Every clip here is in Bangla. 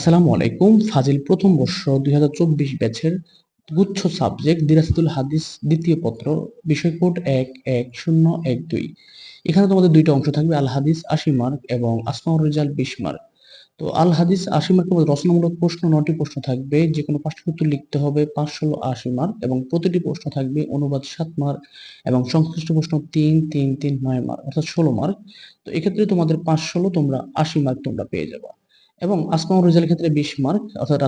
আসসালামু আলাইকুম। ফাজিল প্রথম বর্ষ দুই হাজার চব্বিশ ব্যাচের গুচ্ছ সাবজেক্ট দিরাসতুল হাদিস দ্বিতীয় পত্র, বিষয় কোড এক এক শূন্য এক দুই। এখানে তোমাদের দুইটা অংশ থাকবে, আল হাদিস আশি মার্ক এবং আসমাউর রেজাল বিশ মার্ক। তো আল হাদিস আশি মার্কের মধ্যে রচনামূলক প্রশ্ন নটি প্রশ্ন থাকবে যে কোনো পাঁচটি উত্তর লিখতে হবে পাঁচ ষোলো আশি মার্ক এবং প্রতিটি প্রশ্ন থাকবে অনুবাদ সাত মার্ক এবং সংশ্লিষ্ট প্রশ্ন তিন তিন তিন, নয় মার্ক, অর্থাৎ ষোলো মার্ক। তো এক্ষেত্রে তোমাদের পাঁচ ষোলো, তোমরা আশি মার্ক তোমরা পেয়ে যাবে। এবং আসমাউর রেজাল্টের ক্ষেত্রে বিশ মার্ক অর্থাৎ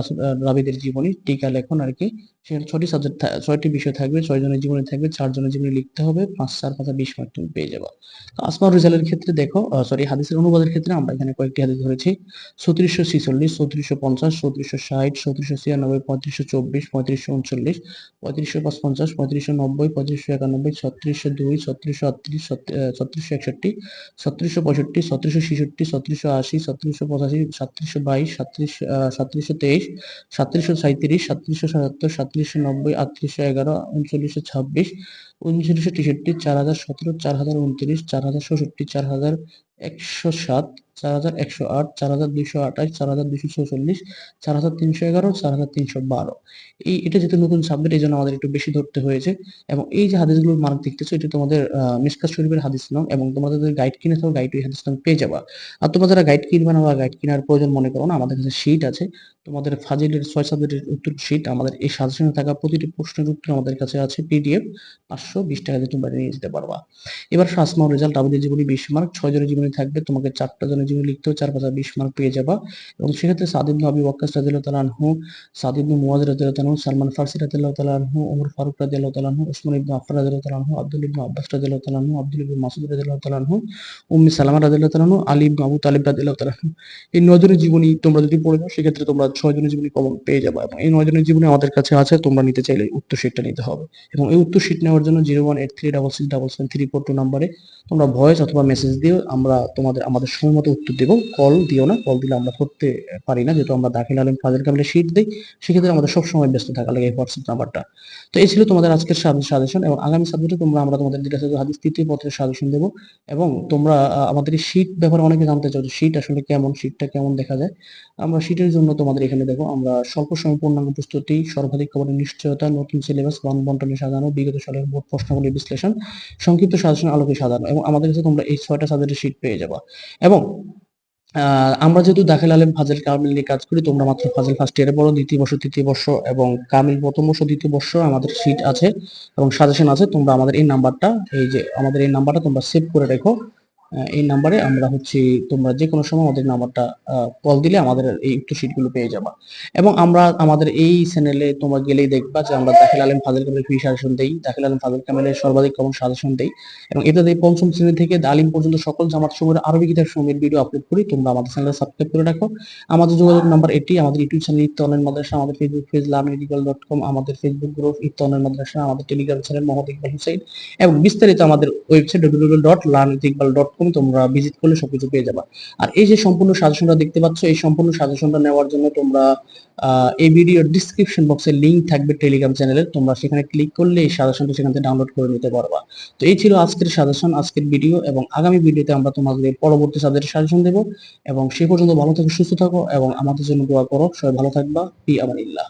রাবিদের জীবনী, টিকা, লেখন আর কি। সেখানে ছয়টি সাবজেক্ট ছয়টি বিষয় থাকবে, ছয় জনের জীবনী থাকবে, চার জনের জীবনী লিখতে হবে, পাঁচ, চার, পাঁচা বিশ মার্ক তুমি পেয়ে যাবে। তো আসমাউর রেজাল্টের ক্ষেত্রে দেখো সরি হাদিসের অনুবাদের ক্ষেত্রে আমরা এখানে কয়েকটি হাদিস ধরেছি। চৌত্রিশশো ছিচল্লিশ, চৌত্রিশশো পঞ্চাশ, চৌত্রিশশো ষাট, চৌত্রিশশো ছিয়ানব্বই, পঁয়ত্রিশশো চব্বিশ, পঁয়ত্রিশশো উনচল্লিশ, পঁয়ত্রিশশো পঞ্চাশ, পঁয়ত্রিশশো নব্বই, পঁয়ত্রিশশো একানব্বই, ছত্রিশশো দুই, ছত্রিশশো আটত্রিশ ছত্রিশশো একষট্টি, ছত্রিশশো পঁয়ষট্টি, ছত্রিশশো ছেষট্টি, ছত্রিশশো আশি, ছত্রিশশো পঁচাশি সাতত্রিশশো বাইশ, সাতত্রিশ সাতত্রিশশো তেইশ, সাতত্রিশশো সাঁত্রিশ সাতত্রিশশো সাতাত্তর, সাতত্রিশশো নব্বই, আটত্রিশশো এগারো, উনচল্লিশশো ছাব্বিশ উনচল্লিশশো তেষট্টি চার হাজার সতেরো চার হাজার উনত্রিশ চার হাজার ষষট্টি চার হাজার একশো সাত চার হাজার একশো আট চার হাজার দুইশো আঠাশ চার হাজার দুইশো চৌচল্লিশ চার হাজার তিনশো এগারো চার হাজার তিনশো বারো। এই এটা যেহেতু নতুন সাবজেক্ট এই জন্য আমাদের একটু বেশি ধরতে হয়েছে। এবং এই যে হাদিসগুলোর মার্ক দেখতেছো এটা তোমাদের আহ, মিসকাত শরীফের হাদিস নাম এবং তোমাদের যদি গাইড কিনে থাকো গাইড ওই হাদিস নাম পেয়ে যাবা। আর তোমরা যারা গাইড কিনবে না বা গাইড কেনার প্রয়োজন মনে করো না আমাদের কাছে শিট আছে। তোমাদের ফাজিলের ছয় সাবজেক্টের উত্তর শিট আমাদের এই সাজেশনে থাকা প্রতিটি প্রশ্নের উত্তর আমাদের কাছে আছে পিডিএফ পাঁচশো বিশ টাকা দিয়ে তোমরা নিয়ে যেতে পারবা। এবার ফার্স্টমার রেজাল্ট আমাদের বিশ মার্ক ছয় জনের জীবনী থাকবে, তোমাকে চারটা জনের চার বিশ মার্ক পেয়ে যাবা। এবং সেক্ষেত্রে নবী, ওয়াক্কাস আনহু সালমান ফারসি ওমর ফারুক ওসমান আব্দুল আব্বাস আব্দুল রাদিয়াল্লাহু তাআলা আনহু, উম্মি সালামা তাআলা আনহু, আলী ইবনে আবু তালিব এই নয় জনের জীবনী তোমরা যদি পড়ে নাও, সেক্ষেত্রে তোমরা ছয় জনের জীবনী কমন পেয়ে যাবে। এবং এই নয় জনের জীবনী আমাদের কাছে আছে, তোমরা নিতে চাইলে উত্তর শিটটা নিতে হবে। এবং এই উত্তর শিট নেওয়ার জন্য zero one eight three double six double seven three four two নাম্বারে তোমরা ভয়েস অথবা মেসেজ দিও আমরা তোমাদের, আমাদের সময় উত্তর দেবো। কল দিও না কল দিলে আমরা ধরতে পারি না। যেহেতু আমরা দাখিল আলম ফাজিল কামিলে শিট দিই, সেক্ষেত্রে আমাদের সবসময় ব্যস্ত থাকা লাগে এই হোয়াটসঅ্যাপ নাম্বারটা। তো এই ছিল তোমাদের আজকের সাজেশন এবং আগামী সাবজেক্টে তোমরা, আমরা তোমাদের দিরাসাতুল হাদিস, তৃতীয় পত্রের সাজেশন দেবো। এবং তোমরা আমাদের এই শীট ব্যাপারে অনেকে জানতে চাও যে শীট আসলে কেমন শীটটা কেমন দেখা যায়। আমরা শীটের জন্য তোমাদের এখানে দেখো, আমরা স্বল্প সময় পূর্ণাঙ্গ প্রস্তুতি, সর্বাধিক খবরের নিশ্চয়তা, নতুন সিলেবাস বন বন্টনে সাজানো, বিগত সালের বোর্ড প্রশ্নাবলী বিশ্লেষণ, সংক্ষিপ্ত সাজেশন আলোকে সাজানো এবং আমাদের কাছে তোমরা এই ছয়টা সাবজেক্টের শীট পেয়ে যাবা। এবং আমরা যেহেতু দাখিল আলেম ফাজেল কামিল নিয়ে কাজ করি, তোমরা মাত্র ফাজেল ফার্স্ট ইয়ারে পড়ো, দ্বিতীয় বর্ষ, তৃতীয় বর্ষ এবং কামিল প্রথম বর্ষ, দ্বিতীয় বর্ষ আমাদের সিট আছে এবং সাজেশন আছে, তোমরা আমাদের এই নাম্বারটা এই যে আমাদের এই নাম্বারটা তোমরা সেভ করে রেখো। এই নাম্বারে আমরা হচ্ছে, তোমরা যে কোনো সময় আমাদের নাম্বারটা কল দিলে আমাদের এই উক্ত শিটগুলো পেয়ে যাবা। এবং আমরা আমাদের এই চ্যানেলে তোমরা গেলেই দেখবা যে আমরা দাখিল আলেম ফাজিল কামিল ফ্রি সাজেশন দেই, দাখিল আলেম ফাজিল কামিলের সর্বাধিক কমন সাজেশন দেই, এবং এটাতে পঞ্চম শ্রেণি থেকে আলিম পর্যন্ত সকল জামাত সমূহের আরবি কিতাব সমূহের ভিডিও আপলোড করি, তোমরা আমাদের চ্যানেলে সাবস্ক্রাইব করে রাখো। আমাদের যোগাযোগ নাম্বার এটি, আমাদের ইউটিউব চ্যানেল ইত্ত অনলাইন মাদ্রাসা, আমাদের ফেসবুক পেজ লামিডিক্যাল ডট কম আমাদের ফেসবুক গ্রুপ ইত্ত অনলাইন মাদ্রাসা, আমাদের টেলিগ্রাম চ্যানেল মোহাম্মদ ইকবাল হুসাইন এবং বিস্তারিত আমাদের website W dot Iqbal dot com তোমরা ভিজিট করলে সবকিছু পেয়ে যাবা। আর এই যে সম্পূর্ণ সাজেশনটা দেখতে পাচ্ছ, এই সম্পূর্ণ সাজেশনটা নেওয়ার জন্য তোমরা এই ভিডিওর ডিসক্রিপশন বক্সে লিংক থাকবে টেলিগ্রাম চ্যানেলের তোমরা সেখানে ক্লিক করলে এই সাজেশনটা সেখান থেকে ডাউনলোড করে নিতে পারবা। তো এই ছিল আজকের সাজেশন, আজকের ভিডিও এবং আগামী ভিডিওতে আমরা তোমাদের পরবর্তী সাবজেক্টের সাজেশন দেবো। এবং সে পর্যন্ত ভালো থাকো, সুস্থ থাকো এবং আমাদের জন্য দোয়া করো। সবাই ভালো থাকবা। পি আমানিল্লাহ।